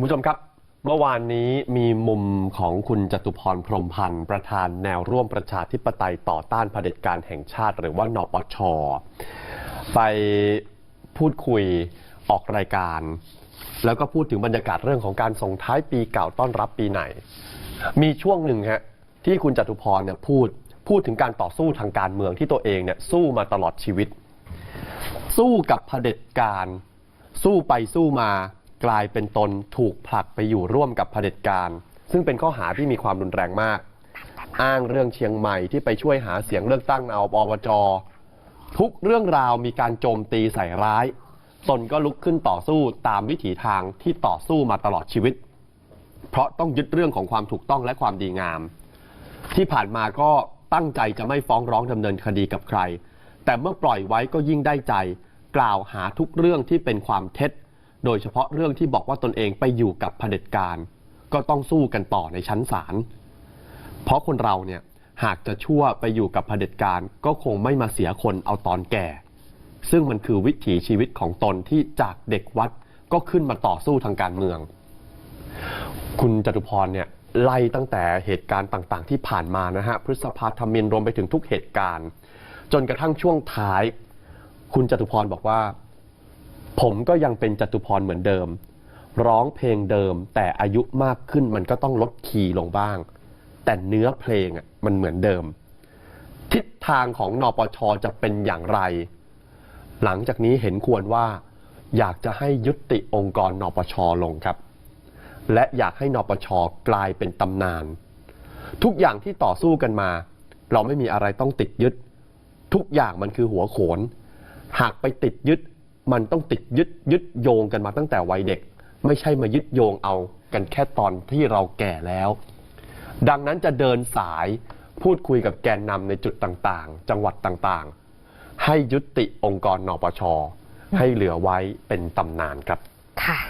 คุณผู้ชมครับ เมื่อวานนี้มีมุมของคุณจตุพรพรมพันธ์ ประธานแนวร่วมประชาธิปไตยต่อต้านเผด็จการแห่งชาติ หรือว่านปช ไปพูดคุยออกรายการ แล้วก็พูดถึงบรรยากาศเรื่องของการส่งท้ายปีเก่าต้อนรับปีใหม่ มีช่วงหนึ่งฮะที่คุณจตุพรเนี่ยพูดพูดถึงการต่อสู้ทางการเมืองที่ตัวเองเนี่ยสู้มาตลอดชีวิต สู้กับเผด็จการ สู้ไปสู้มา กลายเป็นตนถูกผลักไปอยู่ร่วมกับเผด็จการ ซึ่งเป็นข้อหาที่มีความรุนแรงมาก อ้างเรื่องเชียงใหม่ที่ไปช่วยหาเสียงเลือกตั้งเอาอบจทุกเรื่องราวมีการโจมตีใส่ร้าย ตนก็ลุกขึ้นต่อสู้ตามวิถีทางที่ต่อสู้มาตลอดชีวิต เพราะต้องยึดเรื่องของความถูกต้องและความดีงาม ที่ผ่านมาก็ตั้งใจจะไม่ฟ้องร้องดำเนินคดีกับใคร แต่เมื่อปล่อยไว้ก็ยิ่งได้ใจ กล่าวหาทุกเรื่องที่เป็นความเท็จ โดยเฉพาะเรื่องที่บอกว่าตนเองไปอยู่กับเผด็จการ ก็ต้องสู้กันต่อในชั้นศาล เพราะคนเราเนี่ยหากจะชั่วไปอยู่กับเผด็จการ ก็คงไม่มาเสียคนเอาตอนแก่ ซึ่งมันคือวิถีชีวิตของตนที่จากเด็กวัดก็ขึ้นมาต่อสู้ทางการเมือง คุณจตุพรเนี่ยไล่ตั้งแต่เหตุการณ์ต่างๆ ที่ผ่านมานะฮะพฤษภาธมินรวมไปถึงทุกเหตุการณ์ จนกระทั่งช่วงท้าย คุณจตุพรบอกว่า ผมก็ยังเป็นจตุพรเหมือนเดิม ร้องเพลงเดิม แต่อายุมากขึ้นมันก็ต้องลดคีย์ลงบ้าง แต่เนื้อเพลงอะมันเหมือนเดิม ทิศทางของนปชจะเป็นอย่างไร หลังจากนี้เห็นควรว่า อยากจะให้ยุติองค์กรนปชลงครับ และอยากให้นปชกลายเป็นตำนาน ทุกอย่างที่ต่อสู้กันมา เราไม่มีอะไรต้องติดยึด ทุกอย่างมันคือหัวโขน หากไปติดยึด มันต้องติดยึดยึดโยงกันมาตั้งแต่วัยเด็ก ไม่ใช่มายึดโยงเอากันแค่ตอนที่เราแก่แล้ว ดังนั้นจะเดินสายพูดคุยกับแกนนำในจุดต่างๆ จังหวัดต่างๆ ให้ยุติองค์กรนปชให้เหลือไว้เป็นตำนานครับ